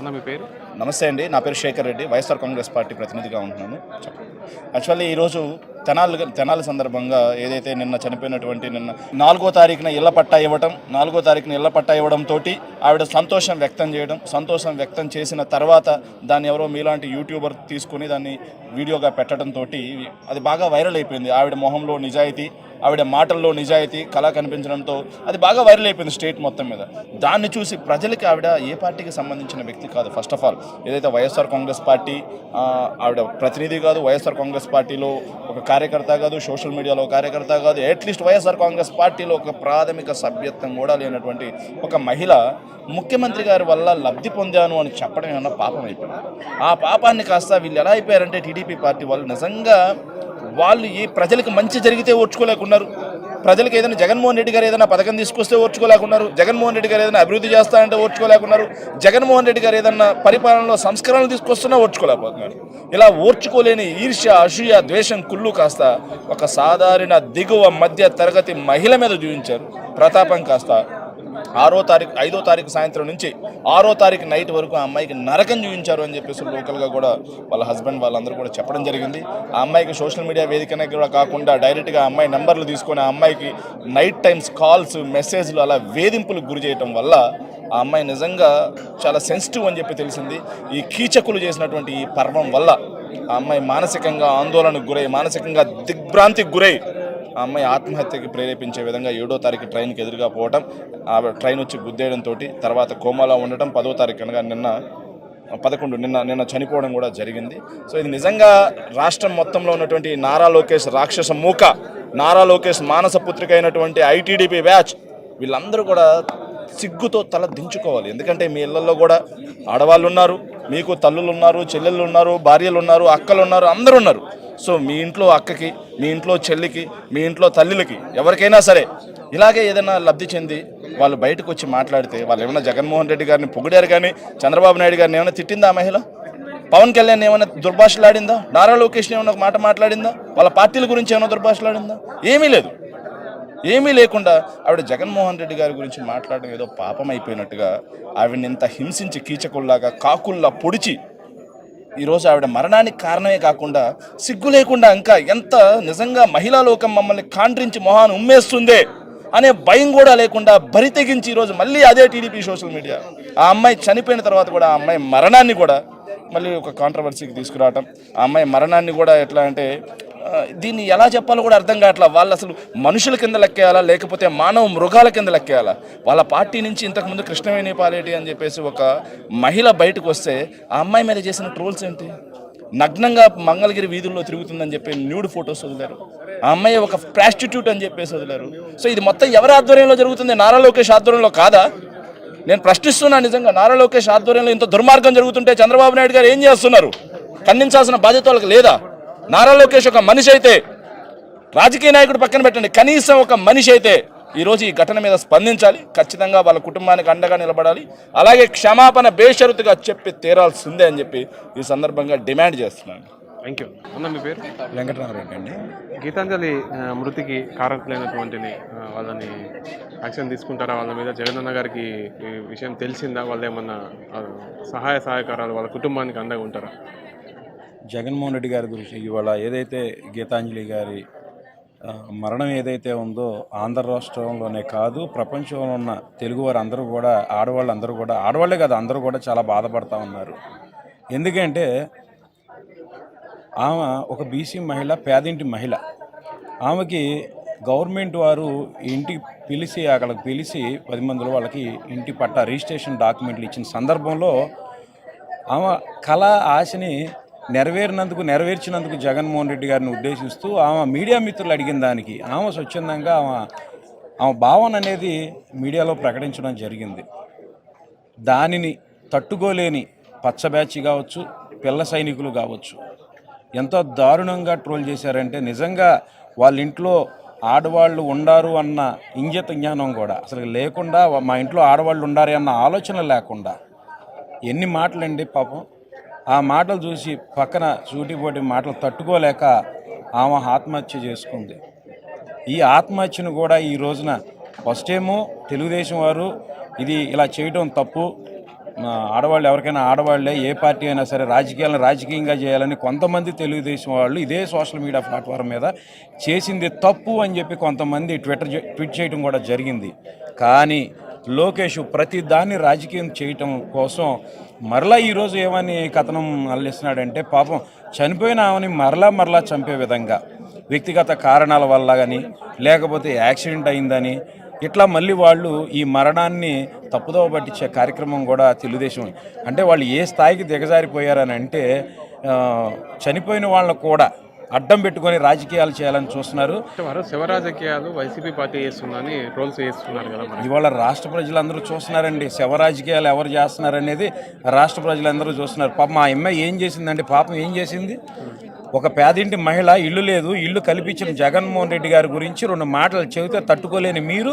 అన్న మీ పేరు? నమస్తే అండి. నా పేరు శేఖర్ రెడ్డి. వైఎస్ఆర్ కాంగ్రెస్ పార్టీ ప్రతినిధిగా ఉంటున్నాను. చెప్పండి. యాక్చువల్లీ ఈరోజు తెనాలి తెనాలి సందర్భంగా ఏదైతే నిన్న చనిపోయినటువంటి నిన్న నాలుగో తారీఖున ఇళ్ళ పట్టా ఇవ్వడం నాలుగో తారీఖున ఇళ్ళ పట్టా ఇవ్వడం తోటి ఆవిడ సంతోషం వ్యక్తం చేయడం సంతోషం వ్యక్తం చేసిన తర్వాత దాన్ని ఎవరో మీలాంటి యూట్యూబర్ తీసుకుని దాన్ని వీడియోగా పెట్టడంతో అది బాగా వైరల్ అయిపోయింది. ఆవిడ మొహంలో నిజాయితీ ఆవిడ మాటల్లో నిజాయితీ కళ కనిపించడంతో అది బాగా వైరల్ అయిపోయింది స్టేట్ మొత్తం మీద. దాన్ని చూసి ప్రజలకి ఆవిడ ఏ పార్టీకి సంబంధించిన వ్యక్తి కాదు. ఫస్ట్ ఆఫ్ ఆల్ ఏదైతే వైఎస్ఆర్ కాంగ్రెస్ పార్టీ ఆవిడ ప్రతినిధి కాదు వైఎస్ఆర్ కాంగ్రెస్ పార్టీలో ఒక కార్యకర్త కాదు సోషల్ మీడియాలో కార్యకర్త కాదు అట్లీస్ట్ వైఎస్ఆర్ కాంగ్రెస్ పార్టీలో ఒక ప్రాథమిక సభ్యత్వం కూడా లేనటువంటి ఒక మహిళ ముఖ్యమంత్రి గారి వల్ల లబ్ధి పొందాను అని చెప్పడం ఏమన్నా పాపం అయిపోయింది? ఆ పాపాన్ని కాస్త వీళ్ళు ఎలా అయిపోయారంటే టీడీపీ పార్టీ వాళ్ళు నిజంగా వాళ్ళు ఈ ప్రజలకు మంచి జరిగితే ఓర్చుకోలేకున్నారు. ప్రజలకు ఏదైనా జగన్మోహన్ రెడ్డి గారు ఏదైనా పథకం తీసుకొస్తే ఓర్చుకోలేకున్నారు. జగన్మోహన్ రెడ్డి గారు ఏదైనా అభివృద్ధి చేస్తానంటే ఓర్చుకోలేకున్నారు. జగన్మోహన్ రెడ్డి గారు ఏదైనా పరిపాలనలో సంస్కరణలు తీసుకొస్తున్నా ఓర్చుకోలేకపోతున్నారు. ఇలా ఓర్చుకోలేని ఈర్ష్య అసూయ ద్వేషం కుళ్ళు కాస్త ఒక సాధారణ దిగువ మధ్య తరగతి మహిళ మీద చూపించారు ప్రతాపం కాస్త ఆరో తారీఖు ఐదో తారీఖు సాయంత్రం నుంచి ఆరో తారీఖు నైట్ వరకు ఆ అమ్మాయికి నరకం చూపించారు అని చెప్పేసి లోకల్గా కూడా వాళ్ళ హస్బెండ్ వాళ్ళందరూ కూడా చెప్పడం జరిగింది. ఆ అమ్మాయికి సోషల్ మీడియా వేదికనే కూడా కాకుండా డైరెక్ట్గా అమ్మాయి నెంబర్లు తీసుకొని ఆ అమ్మాయికి నైట్ టైమ్స్ కాల్స్ మెసేజ్లు అలా వేధింపులకు గురి చేయటం వల్ల ఆ అమ్మాయి నిజంగా చాలా సెన్సిటివ్ అని చెప్పి తెలిసింది. ఈ కీచకులు చేసినటువంటి ఈ పర్వం వల్ల ఆ అమ్మాయి మానసికంగా ఆందోళనకు గురై మానసికంగా దిగ్భ్రాంతికి గురై ఆ అమ్మాయి ఆత్మహత్యకి ప్రేరేపించే విధంగా ఏడో తారీఖు ట్రైన్కి ఎదురుగా పోవటం ఆ ట్రైన్ వచ్చి గుద్దేయడంతో తర్వాత కోమాలో ఉండటం పదో తారీఖు అనగా నిన్న పదకొండు నిన్న నిన్న చనిపోవడం కూడా జరిగింది. సో ఇది నిజంగా రాష్ట్రం మొత్తంలో ఉన్నటువంటి నారా లోకేష్ రాక్షస మూక నారా లోకేష్ మానస పుత్రిక అయినటువంటి ఐటీడీపీ బ్యాచ్ వీళ్ళందరూ కూడా సిగ్గుతో తల దించుకోవాలి. ఎందుకంటే మీ ఇళ్ళలో కూడా ఆడవాళ్ళు ఉన్నారు మీకు తల్లులు ఉన్నారు చెల్లెళ్ళు ఉన్నారు భార్యలు ఉన్నారు అక్కలు ఉన్నారు అందరూ ఉన్నారు. సో మీ ఇంట్లో అక్కకి మీ ఇంట్లో చెల్లికి మీ ఇంట్లో తల్లిలకి ఎవరికైనా సరే ఇలాగే ఏదైనా లబ్ధి చెంది వాళ్ళు బయటకు వచ్చి మాట్లాడితే వాళ్ళు ఏమైనా జగన్మోహన్ రెడ్డి గారిని పొగిడారు కానీ చంద్రబాబు నాయుడు గారిని ఏమైనా తిట్టిందా ఆ మహిళ? పవన్ కళ్యాణ్ ఏమైనా దుర్భాషలాడిందా? నారా లోకేష్ ఏమైనా ఒక మాట మాట్లాడిందా? వాళ్ళ పార్టీల గురించి ఏమైనా దుర్భాషలాడిందా? ఏమీ లేదు. ఏమీ లేకుండా ఆవిడ జగన్మోహన్ రెడ్డి గారి గురించి మాట్లాడడం ఏదో పాపం అయిపోయినట్టుగా ఆవిడని ఇంత హింసించి కీచకుల్లాగా కాకుల్లా పొడిచి ఈరోజు ఆవిడ మరణానికి కారణమే కాకుండా సిగ్గు లేకుండా ఇంకా ఎంత నిజంగా మహిళా లోకం మమ్మల్ని కాండ్రించి మొహాన్ని ఉమ్మేస్తుందే అనే భయం కూడా లేకుండా బరి తెగించి ఈరోజు మళ్ళీ అదే టీడీపీ సోషల్ మీడియా. ఆ అమ్మాయి చనిపోయిన తర్వాత కూడా ఆ అమ్మాయి మరణాన్ని కూడా మళ్ళీ ఒక కాంట్రవర్సీకి తీసుకురావటం. ఆ అమ్మాయి మరణాన్ని కూడా ఎట్లా అంటే దీన్ని ఎలా చెప్పాలో కూడా అర్థం కావట్లా. వాళ్ళు అసలు మనుషుల కింద లెక్కేయాలా లేకపోతే మానవ మృగాల కింద లెక్కేయాలా? వాళ్ళ పార్టీ నుంచి ఇంతకుముందు కృష్ణవేణి పాలేటి అని చెప్పేసి ఒక మహిళ బయటకు వస్తే ఆ అమ్మాయి మీద చేసిన ట్రోల్స్ ఏంటి? నగ్నంగా మంగళగిరి వీధుల్లో తిరుగుతుందని చెప్పి న్యూడ్ ఫొటోస్ వదిలారు. ఆ అమ్మాయి ఒక ప్రాస్టిట్యూట్ అని చెప్పేసి వదిలారు. సో ఇది మొత్తం ఎవరి ఆధ్వర్యంలో జరుగుతుంది? నారా లోకేష్ ఆధ్వర్యంలో కాదా? నేను ప్రశ్నిస్తున్నా నిజంగా. నారా లోకేష్ ఆధ్వర్యంలో ఇంత దుర్మార్గం జరుగుతుంటే చంద్రబాబు నాయుడు గారు ఏం చేస్తున్నారు? ఖండించాల్సిన బాధ్యత వాళ్ళకి లేదా? నారా లోకేష్ ఒక మనిషి అయితే రాజకీయ నాయకుడు పక్కన పెట్టండి కనీసం ఒక మనిషి అయితే ఈరోజు ఈ ఘటన మీద స్పందించాలి ఖచ్చితంగా వాళ్ళ కుటుంబానికి అండగా నిలబడాలి అలాగే క్షమాపణ బేషరతుగా చెప్పి తీరాల్సిందే అని చెప్పి ఈ సందర్భంగా డిమాండ్ చేస్తున్నాను. థ్యాంక్ యూ అన్న మీ పేరు? వెంకటరామరెడ్డి అండి. గీతాంజలి మృతికి కారకులైనటువంటిని వాళ్ళని యాక్షన్ తీసుకుంటారా? వాళ్ళ మీద జగనన్న గారికి ఈ విషయం తెలిసిందా? వాళ్ళు ఏమన్నా సహాయ సహకారాలు వాళ్ళ కుటుంబానికి అండగా ఉంటారా? జగన్మోహన్ రెడ్డి గారి గురించి ఇవాళ ఏదైతే గీతాంజలి గారి మరణం ఏదైతే ఉందో ఆంధ్ర రాష్ట్రంలోనే కాదు ప్రపంచంలో ఉన్న తెలుగువారు అందరూ కూడా ఆడవాళ్ళు అందరూ కూడా ఆడవాళ్ళే కాదు అందరూ కూడా చాలా బాధపడతా ఉన్నారు. ఎందుకంటే ఆమె ఒక బీసీ మహిళ పేదింటి మహిళ. ఆమెకి గవర్నమెంట్ వారు ఇంటికి పిలిచి అక్కడికి పిలిచి పది మందిలో వాళ్ళకి ఇంటి పట్ట రిజిస్ట్రేషన్ డాక్యుమెంట్లు ఇచ్చిన సందర్భంలో ఆమె కళ ఆశని నెరవేరినందుకు నెరవేర్చినందుకు జగన్మోహన్ రెడ్డి గారిని ఉద్దేశిస్తూ ఆమె మీడియా మిత్రులు అడిగిన దానికి ఆమె స్వచ్ఛందంగా ఆమె ఆమె భావన అనేది మీడియాలో ప్రకటించడం జరిగింది. దానిని తట్టుకోలేని పచ్చ బ్యాచ్ కావచ్చు పిల్ల సైనికులు కావచ్చు ఎంతో దారుణంగా ట్రోల్ చేశారంటే నిజంగా వాళ్ళ ఇంట్లో ఆడవాళ్ళు ఉండారు అన్న ఇంగిత జ్ఞానం కూడా అసలు లేకుండా మా ఇంట్లో ఆడవాళ్ళు ఉండాలి అన్న ఆలోచన లేకుండా ఎన్ని మాటలండి పాపం. ఆ మాటలు చూసి పక్కన సూటిపోటి మాటలు తట్టుకోలేక ఆమె ఆత్మహత్య చేసుకుంది. ఈ ఆత్మహత్యను కూడా ఈ రోజున ఫస్ట్ ఏమో తెలుగుదేశం వారు ఇది ఇలా చేయడం తప్పు. ఆడవాళ్ళు ఎవరికైనా ఆడవాళ్ళే ఏ పార్టీ అయినా సరే రాజకీయాలను రాజకీయంగా చేయాలని కొంతమంది తెలుగుదేశం వాళ్ళు ఇదే సోషల్ మీడియా ప్లాట్ఫామ్ మీద చేసింది తప్పు అని చెప్పి కొంతమంది ట్విట్టర్ ట్వీట్ చేయడం కూడా జరిగింది. కానీ లోకేష్ ప్రతి దాన్ని రాజకీయం చేయటం కోసం మరలా ఈరోజు ఏమని కథనం అల్లిస్తున్నాడంటే పాపం చనిపోయిన ఆమెని మరలా మరలా చంపే విధంగా వ్యక్తిగత కారణాల వల్ల కానీ లేకపోతే యాక్సిడెంట్ అయిందని ఇట్లా మళ్ళీ వాళ్ళు ఈ మరణాన్ని తప్పుదోవ పట్టించే కార్యక్రమం కూడా తెలుగుదేశం. అంటే వాళ్ళు ఏ స్థాయికి దిగజారిపోయారని అంటే చనిపోయిన వాళ్ళను కూడా అడ్డం పెట్టుకొని రాజకీయాలు చేయాలని చూస్తున్నారు. శివ రాజకీయాలు వైసీపీ పార్టీ చేస్తుందని ట్రోల్స్ చేస్తున్నారు కదా ఇవాళ రాష్ట్ర ప్రజలందరూ చూస్తున్నారండి. శవ రాజకీయాలు ఎవరు చేస్తున్నారనేది రాష్ట్ర ప్రజలందరూ చూస్తున్నారు. పాపం మా అమ్మాయి ఏం చేసిందండి? పాపం ఏం చేసింది? ఒక పేదింటి మహిళ ఇల్లు లేదు. ఇల్లు కల్పించిన జగన్మోహన్ రెడ్డి గారి గురించి రెండు మాటలు చెబితే తట్టుకోలేని మీరు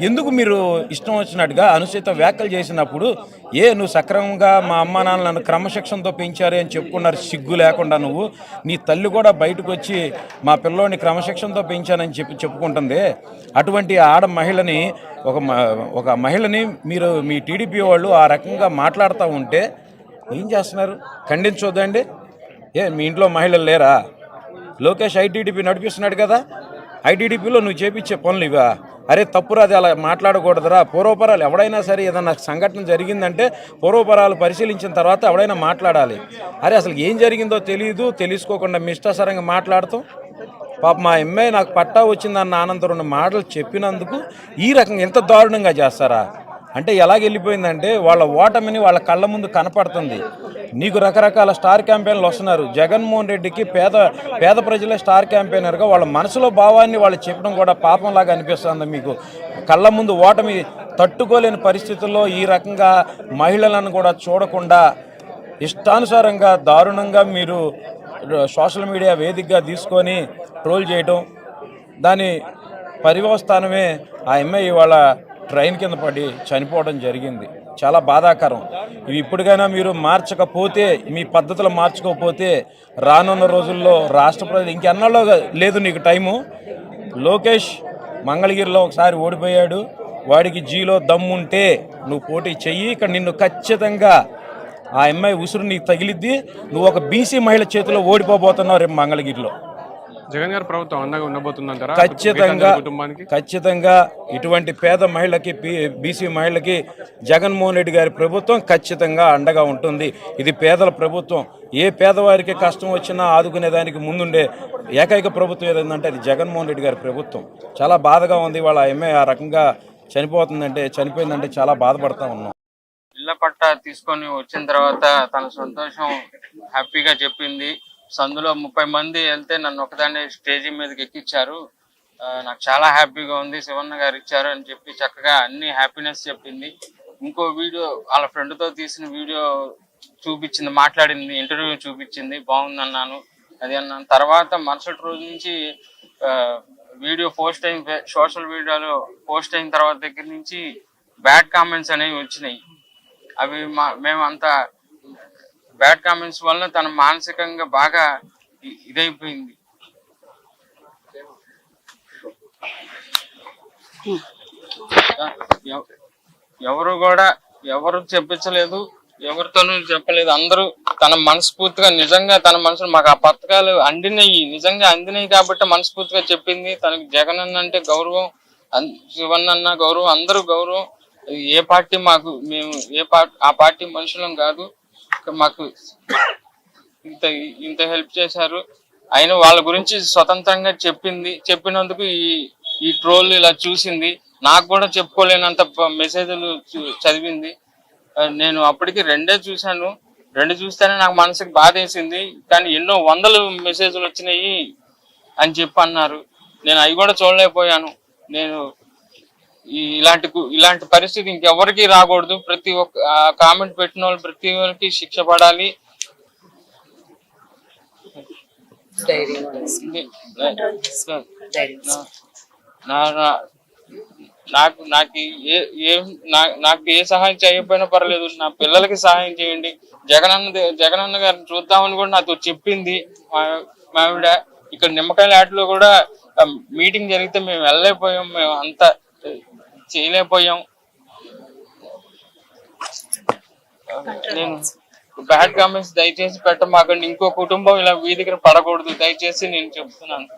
ఎందుకు మీరు ఇష్టం వచ్చినట్టుగా అనుచిత వ్యాఖ్యలు చేసినప్పుడు ఏ నువ్వు సక్రమంగా మా అమ్మ నాన్న నన్ను క్రమశిక్షణతో పెంచారే అని చెప్పుకున్నారు సిగ్గు లేకుండా నువ్వు. నీ తల్లి కూడా బయటకు వచ్చి మా పిల్లోని క్రమశిక్షణతో పెంచానని చెప్పి చెప్పుకుంటుంది. అటువంటి ఆడ మహిళని ఒక మ- ఒక మహిళని మీరు మీ టీడీపీ వాళ్ళు ఆ రకంగా మాట్లాడుతూ ఉంటే ఏం చేస్తున్నారు? ఖండించొద్దండి ఏ మీ ఇంట్లో మహిళలు లేరా? లోకేష్ ఐటీడీపీ నడిపిస్తున్నాడు కదా. ఐటీడీపీలో నువ్వు చేపించే పనులు ఇవా? అరే తప్పురా అది అలా మాట్లాడకూడదురా. పూర్వపరాలు ఎవడైనా సరే ఏదైనా సంఘటన జరిగిందంటే పూర్వపరాలు పరిశీలించిన తర్వాత ఎవడైనా మాట్లాడాలి. అరే అసలు ఏం జరిగిందో తెలియదు తెలుసుకోకుండా మిష్టాసరంగా మాట్లాడతాం. పాప మా అమ్మాయి నాకు పట్టా వచ్చిందన్న ఆనందం రెండు మాటలు చెప్పినందుకు ఈ రకంగా ఎంత దారుణంగా చేస్తారా? అంటే ఎలాగ వెళ్ళిపోయిందంటే వాళ్ళ ఓటమిని వాళ్ళ కళ్ళ ముందు కనపడుతుంది. నీకు రకరకాల స్టార్ క్యాంపెయిన్లు వస్తున్నారు. జగన్మోహన్ రెడ్డికి పేద పేద ప్రజలే స్టార్ క్యాంపెయినర్గా వాళ్ళ మనసులో భావాన్ని వాళ్ళు చెప్పడం కూడా పాపంలాగా అనిపిస్తుంది మీకు. కళ్ళ ముందు ఓటమి తట్టుకోలేని పరిస్థితుల్లో ఈ రకంగా మహిళలను కూడా చూడకుండా ఇష్టానుసారంగా దారుణంగా మీరు సోషల్ మీడియా వేదికగా తీసుకొని ట్రోల్ చేయటం దాని పరివస్థానమే ఆ అమ్మాయి ఇవాళ ట్రైన్ కింద పడి చనిపోవడం జరిగింది. చాలా బాధాకరం. ఇవి ఇప్పటికైనా మీరు మార్చకపోతే మీ పద్ధతులు మార్చుకోకపోతే రానున్న రోజుల్లో రాష్ట్ర ప్రజలు ఇంకెన్నాళ్ళో లేదు నీకు టైము. లోకేష్ మంగళగిరిలో ఒకసారి ఓడిపోయాడు. వాడికి జీలో దమ్ముంటే నువ్వు పోటీ చెయ్యి. ఇక్కడ నిన్ను ఖచ్చితంగా ఆ అమ్మాయి ఉసురు నీకు తగిలిద్ది. నువ్వు ఒక బీసీ మహిళ చేతిలో ఓడిపోబోతున్నావు రేపు మంగళగిరిలో. జగన్ గారి ప్రభుత్వం అండగా ఉండబోతుందంటారా? ఖచ్చితంగా కుటుంబానికి? ఖచ్చితంగా ఇటువంటి పేద మహిళకి బీసీ మహిళకి జగన్మోహన్ రెడ్డి గారి ప్రభుత్వం ఖచ్చితంగా అండగా ఉంటుంది. ఇది పేదల ప్రభుత్వం. ఏ పేదవారికి కష్టం వచ్చినా ఆదుకునే దానికి ముందుండే ఏకైక ప్రభుత్వం ఏదంటే అది జగన్మోహన్ రెడ్డి గారి ప్రభుత్వం. చాలా బాధగా ఉంది. వాళ్ళ ఎంఏ ఆ రకంగా చనిపోతుందంటే చనిపోయిందంటే చాలా బాధపడతా ఉన్నాం. ఇళ్ళ పట్టా తీసుకొని వచ్చిన తర్వాత తన సంతోషం హ్యాపీగా చెప్పింది. సందులో ముప్పై మంది వెళ్తే నన్ను ఒకదాన్ని స్టేజీ మీదకి ఎక్కించారు. నాకు చాలా హ్యాపీగా ఉంది. శివన్న గారు ఇచ్చారు అని చెప్పి చక్కగా అన్ని హ్యాపీనెస్ చెప్పింది. ఇంకో వీడియో వాళ్ళ ఫ్రెండ్తో తీసిన వీడియో చూపించింది మాట్లాడింది ఇంటర్వ్యూ చూపించింది. బాగుంది అన్నాను అది అన్నాను. తర్వాత మరుసటి రోజు నుంచి వీడియో పోస్ట్ అయిన సోషల్ మీడియాలో పోస్ట్ అయిన తర్వాత దగ్గర నుంచి బ్యాడ్ కామెంట్స్ అనేవి వచ్చినాయి. అవి మా మేము బ్యాడ్ కామెంట్స్ వల్ల తన మానసికంగా బాగా ఇదైపోయింది. ఎవరు కూడా ఎవరు చెప్పించలేదు ఎవరితోనూ చెప్పలేదు. అందరూ తన మనస్ఫూర్తిగా నిజంగా తన మనసులో మాకు ఆ పథకాలు అందినయి నిజంగా అందినయి కాబట్టి మనస్ఫూర్తిగా చెప్పింది. తనకి జగన్ అన్న అంటే గౌరవం శివన్ అన్న గౌరవం అందరూ గౌరవం. ఏ పార్టీ మాకు మేము ఏ పార్టీ ఆ పార్టీ మనుషులం కాదు. మాకు ఇంత ఇంత హెల్ప్ చేశారు. ఆయన వాళ్ళ గురించి స్వతంత్రంగా చెప్పింది చెప్పినందుకు ఈ ఈ ట్రోల్ ఇలా చూసింది. నాకు కూడా చెప్పుకోలేనంత మెసేజ్లు చదివింది. నేను అప్పటికి రెండే చూశాను. రెండు చూస్తేనే నాకు మనసుకి బాధ వేసింది. కానీ ఎన్నో వందలు మెసేజ్లు వచ్చినాయి అని చెప్పి అన్నారు నేను అవి కూడా చూడలేకపోయాను. నేను ఇలాంటి ఇలాంటి పరిస్థితి ఇంకెవరికి రాకూడదు. ప్రతి ఒక్క కామెంట్ పెట్టిన వాళ్ళు ప్రతి ఒక్కరికి శిక్ష పడాలి. నాకు నాకు ఏ నాకు ఏ సహాయం చేయకపోయినా పర్లేదు. నా పిల్లలకి సహాయం చేయండి. జగనన్న జగనన్న గారిని చూద్దామని కూడా నాతో చెప్పింది. మా మా ఆవిడ ఇక్కడ నిమ్మకాయల ఆటలో కూడా మీటింగ్ జరిగితే మేము వెళ్ళలేకపోయాం. మేము అంత చేయలేకపోయాం. నేను బ్యాడ్ కామెంట్స్ దయచేసి పెట్టమాకండి. ఇంకో కుటుంబం ఇలా వీధికి పడకూడదు. దయచేసి నేను చెప్తున్నాను.